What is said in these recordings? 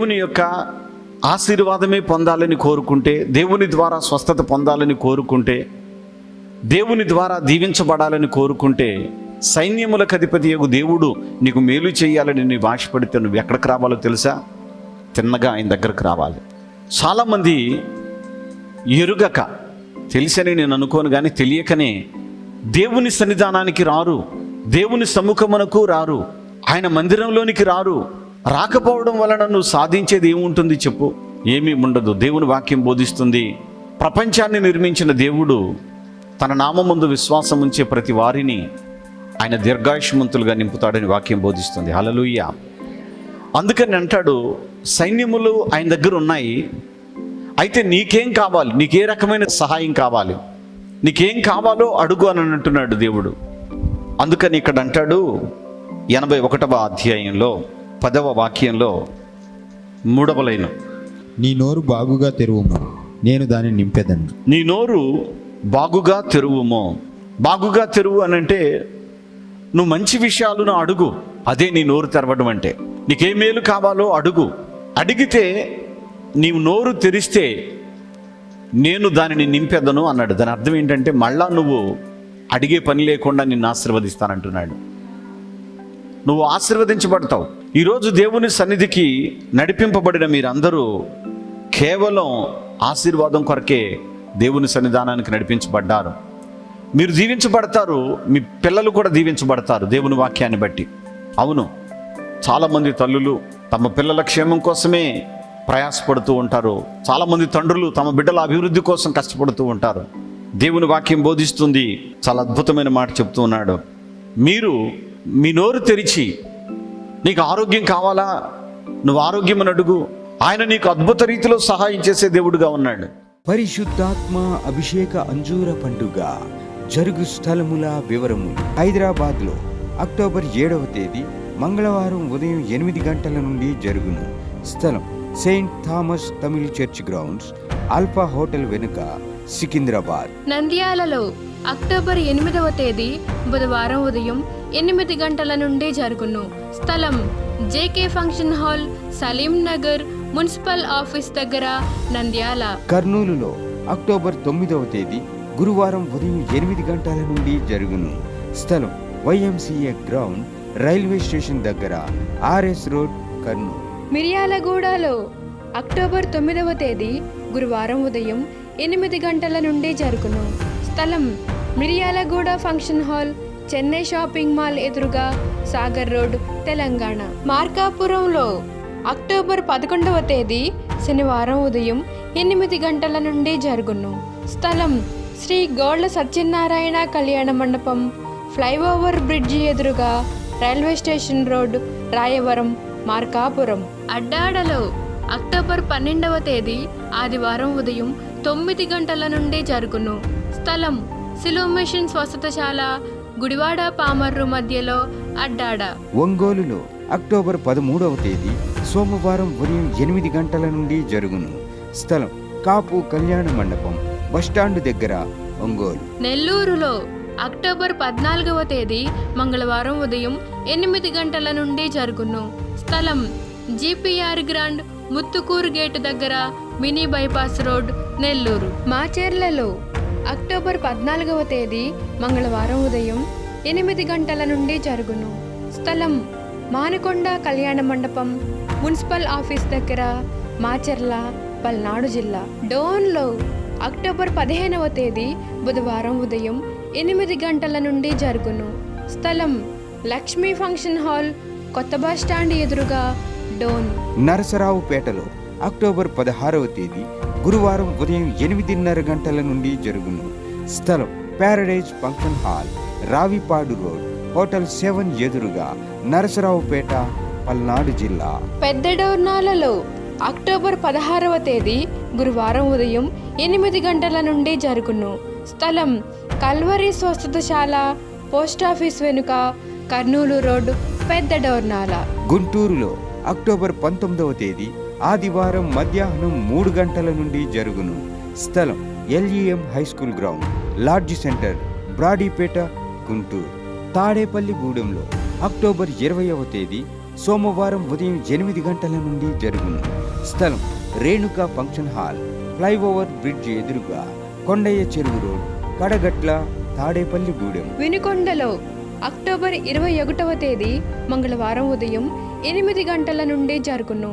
దేవుని యొక్క ఆశీర్వాదమే పొందాలని కోరుకుంటే దేవుని ద్వారా స్వస్థత పొందాలని కోరుకుంటే దేవుని ద్వారా దీవించబడాలని కోరుకుంటే సైన్యములకు అధిపతి యొక్క దేవుడు నీకు మేలు చేయాలని నీ ఆశపడితే నువ్వు ఎక్కడికి రావాలో తెలుసా? తిన్నగా ఆయన దగ్గరకు రావాలి. చాలామంది ఎరుగక తెలిసని నేను అనుకోను కానీ తెలియకనే దేవుని సన్నిధానానికి రారు దేవుని సముఖమునకు రారు ఆయన మందిరంలోనికి రారు రాకపోవడం వలన నువ్వు సాధించేది ఏముంటుంది చెప్పు. ఏమీ ఉండదు. దేవుని వాక్యం బోధిస్తుంది. ప్రపంచాన్ని నిర్మించిన దేవుడు తన నామముందు విశ్వాసం ఉంచే ప్రతి వారిని ఆయన దీర్ఘాయుష్మంతులుగా నింపుతాడని వాక్యం బోధిస్తుంది. హలలుయ్య అందుకని అంటాడు సైన్యములు ఆయన దగ్గర ఉన్నాయి. అయితే నీకేం కావాలి? నీకే రకమైన సహాయం కావాలి. నీకేం కావాలో అడుగు అని అంటున్నాడు దేవుడు. అందుకని ఇక్కడ అంటాడు ఎనభై ఒకటవ అధ్యాయంలో పదవ వాక్యంలో మూడవ లైను. నీ నోరు బాగుగా తెరువుము నేను దాన్ని నింపెదను. నీ నోరు బాగుగా తెరువుమో. బాగుగా తెరువు అని అంటే నువ్వు మంచి విషయాలను అడుగు అదే నీ నోరు తెరవడం అంటే. నీకే మేలు కావాలో అడుగు. అడిగితే నీవు నోరు తెరిస్తే నేను దానిని నింపెదను అన్నాడు. దాని అర్థం ఏంటంటే మళ్ళా నువ్వు అడిగే పని లేకుండా నిన్ను ఆశీర్వదిస్తానంటున్నాడు. నువ్వు ఆశీర్వదించబడతావు. ఈరోజు దేవుని సన్నిధికి నడిపింపబడిన మీరందరూ కేవలం ఆశీర్వాదం కొరకే దేవుని సన్నిధానానికి నడిపించబడ్డారు. మీరు దీవించబడతారు మీ పిల్లలు కూడా దీవించబడతారు దేవుని వాక్యాన్ని బట్టి. అవును చాలామంది తల్లులు తమ పిల్లల క్షేమం కోసమే ప్రయాసపడుతూ ఉంటారు. చాలామంది తండ్రులు తమ బిడ్డల అభివృద్ధి కోసం కష్టపడుతూ ఉంటారు. దేవుని వాక్యం బోధిస్తుంది చాలా అద్భుతమైన మాట చెప్తూ ఉన్నాడు. మీరు మీ నోరు తెరిచి నీకు ఆరోగ్యం కావాలా? నువ్వు ఆరోగ్యం అని అడుగు. ఆయన నీకు అద్భుత రీతిలో సహాయం చేసే దేవుడుగా ఉన్నాడు. పరిశుద్ధాత్మ అభిషేక అంజూర పండుగ జరుగు స్థలముల వివరము. హైదరాబాద్లో అక్టోబర్ ఏడవ తేదీ మంగళవారం ఉదయం ఎనిమిది గంటల నుండి జరుగును. స్థలం saint Thomas Tamil church grounds alpha hotel వెనుక సికింద్రాబాద్. నంద్యాలలో అక్టోబర్ ఎనిమిదవ తేదీ బుధవారం ఉదయం ఎనిమిది గంటల నుండి జరుగును. స్థలం JK function hall Saleem Nagar municipal office దగ్గర నంద్యాల. కర్నూలులో అక్టోబర్ తొమ్మిదవ తేదీ గురువారం ఉదయం ఎనిమిది గంటల నుండి జరుగును. స్థలం వైఎంసీఏ గ్రౌండ్ రైల్వే స్టేషన్ దగ్గర ఆర్ఎస్ రోడ్ కర్నూలు. మిర్యాలగూడలో అక్టోబర్ తొమ్మిదవ తేదీ గురువారం ఉదయం ఎనిమిది గంటల నుండి జరుగును. స్థలం Miryalaguda function hall Chennai shopping mall ఎదురుగా సాగర్ రోడ్ తెలంగాణ. మార్కాపురంలో అక్టోబర్ పదకొండవ తేదీ శనివారం ఉదయం ఎనిమిది గంటల నుండి జరుగును. స్థలం శ్రీ గోళ్ళ సత్యనారాయణ కళ్యాణ మండపం ఫ్లైఓవర్ బ్రిడ్జి ఎదురుగా railway station road Rayavaram Markapuram. అడ్డాడలో October పన్నెండవ తేదీ ఆదివారం ఉదయం తొమ్మిది గంటల నుండి జరుగును. స్థలం సిలోమిషన్ స్వస్థతశాల గుడివాడ పామర్రు మధ్యలో అడ్డాడ. ఒంగోలులో అక్టోబర్ పదమూడవ తేదీ సోమవారం ఉదయం ఎనిమిది గంటల నుండి జరుగును. స్థలం కాపు కళ్యాణ మండపం బస్టాండ్ దగ్గర ఒంగోలు. నెల్లూరులో అక్టోబర్ పద్నాలుగవ తేదీ మంగళవారం ఉదయం ఎనిమిది గంటల నుండి జరుగును. స్థలం జీపీఆర్ గ్రాండ్ ముత్తుకూరు గేటు దగ్గర మినీ బైపాస్ రోడ్ నెల్లూరు. మాచేర్లలో అక్టోబర్ పద్నాలుగవ తేదీ మంగళవారం ఉదయం ఎనిమిది గంటల నుండి జరుగును. స్థలం మానకొండ కళ్యాణ మండపం మున్సిపల్ ఆఫీస్ దగ్గర మాచెర్ల పల్నాడు జిల్లా. డోన్లో అక్టోబర్ పదిహేనవ తేదీ బుధవారం ఉదయం ఎనిమిది గంటల నుండి జరుగును. స్థలం లక్ష్మీ ఫంక్షన్ హాల్ కొత్త బస్ స్టాండ్ ఎదురుగా డోన్. నరసరావుపేటలో అక్టోబర్ పదహారవ తేదీ గురువారం ఉదయం ఎనిమిదిన్నర గంటల నుండి జరుగును. స్థలం paradise function hall Ravipadu road hotel seven ఎదురుగా నరసరావుపేట పల్నాడు జిల్లా. పెద్ద డోర్నాలలో అక్టోబర్ పదహారవ తేదీ గురువారం ఉదయం ఎనిమిది గంటల నుండి జరుగును. స్థలం కల్వరి స్వస్థతశాల పోస్టాఫీస్ వెనుక కర్నూలు రోడ్ పెద్ద డోర్నాల గుంటూరులో అక్టోబర్ పంతొమ్మిదవ తేదీ ఆదివారం మధ్యాహ్నం మూడు గంటల నుండి జరుగును. స్థలం L E M high school ground lodge centre Brodipet Guntur. Tadepalli గూడెంలో October ఇరవైవ తేదీ సోమవారం ఉదయం ఎనిమిది గంటల నుండి జరుగును. స్థలం Renuka function hall flyover bridge ఎదురుగా కొండయ్య చెరువు రోడ్ కడగట్ల తాడేపల్లిగూడెం వినుకొండలో అక్టోబర్ ఇరవై ఒకటవ తేదీ మంగళవారం ఉదయం ఎనిమిది గంటల నుండి జరుగును.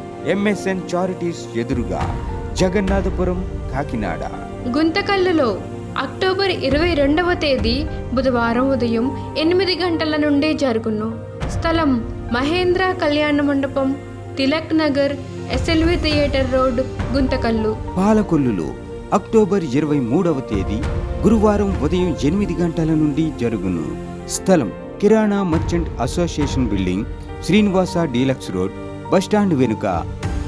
ఎంఎస్ఎన్ చారిటీస్ ఎదురుగా జగన్నాథపురం కాకినాడ. గుంతకల్లులో అక్టోబర్ ఇరవై రెండవ తేదీ బుధవారం ఉదయం ఎనిమిది గంటల నుండి జరుగును. స్థలం మహేంద్ర కళ్యాణ మండపం Tilak Nagar SLV theatre road Guntakal. పాలకొల్లులో October ఇరవై మూడవ తేదీ గురువారం ఉదయం ఎనిమిది గంటల నుండి జరుగును. స్థలం కిరాణా merchant association building Srinivasa deluxe road bus stand వెనుక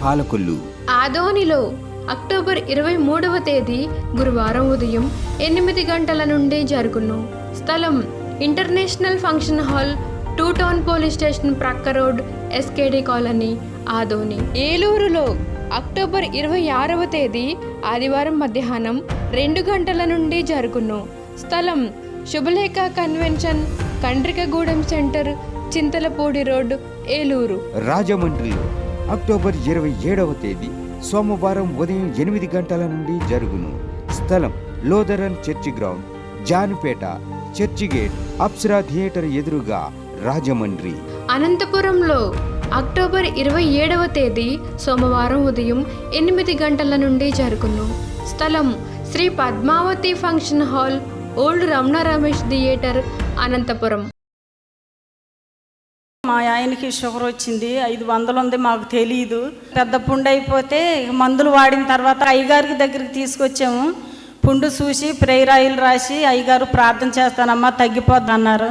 పాలకొల్లు. ఆదోనిలో అక్టోబర్ ఇరవై మూడవ తేదీ గురువారం ఉదయం ఎనిమిది గంటల నుండి జరుగును. స్థలం international function hall two town police station ప్రక్క రోడ్ ఎస్కేడి కాలనీ ఆదోని. ఏలూరులో అక్టోబర్ ఇరవై ఆరవ తేదీ ఆదివారం మధ్యాహ్నం రెండు గంటల నుండి జరుగును. స్థలం Shubhalekha convention Kandrikagudem centre Chintalapudi road Eluru. రాజమండ్రిలో అక్టోబర్ ఇరవై ఏడవ తేదీ సోమవారం ఉదయం ఎనిమిది గంటల నుండి జరుగును. స్థలం Lutheran church ground Janupeta church gate Apsara theatre ఎదురుగా రాజమండ్రి. అనంతపురంలో అక్టోబర్ ఇరవై ఏడవ తేదీ సోమవారం ఉదయం ఎనిమిది గంటల నుండి జరుగును. స్థలం Shri Padmavathi function hall old Ramana Ramesh theatre Anantapur. మా ఆయనకి షుగర్ వచ్చింది ఐదు వందలు ఉంది మాకు తెలియదు పెద్ద పుండు అయిపోతే మందులు వాడిన తర్వాత అయ్యగారికి దగ్గరికి తీసుకొచ్చాము. పుండు చూసి ప్రేయర్ ఆయిల్ రాసి అయ్యగారు ప్రార్థన చేస్తానమ్మా తగ్గిపోద్ది అన్నారు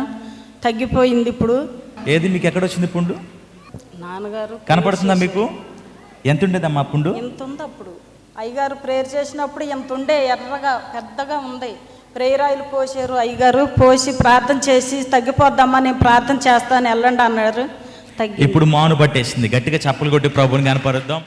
తగ్గిపోయింది ఇప్పుడు. ఏది మీకు ఎక్కడ వచ్చింది పుండు? నాన్నగారు కనపడుతుందా మీకు? ఎంత ఉండేదమ్మా పుండు? ఇంత ఉంది అప్పుడు? అయ్యగారు ప్రేయర్ చేసినప్పుడు ఇంత ఉండే? ఎర్రగా పెద్దగా ఉంది. ప్రేయరాయలు పోసారు అయ్యగారు పోసి ప్రార్థన చేసి తగ్గిపోద్దామా నేను ప్రార్థన చేస్తాను వెళ్ళండి అన్నారు. తగ్గి ఇప్పుడు మాను పట్టేసింది. గట్టిగా చప్పలు కొట్టి ప్రభుని కనపరుద్దాం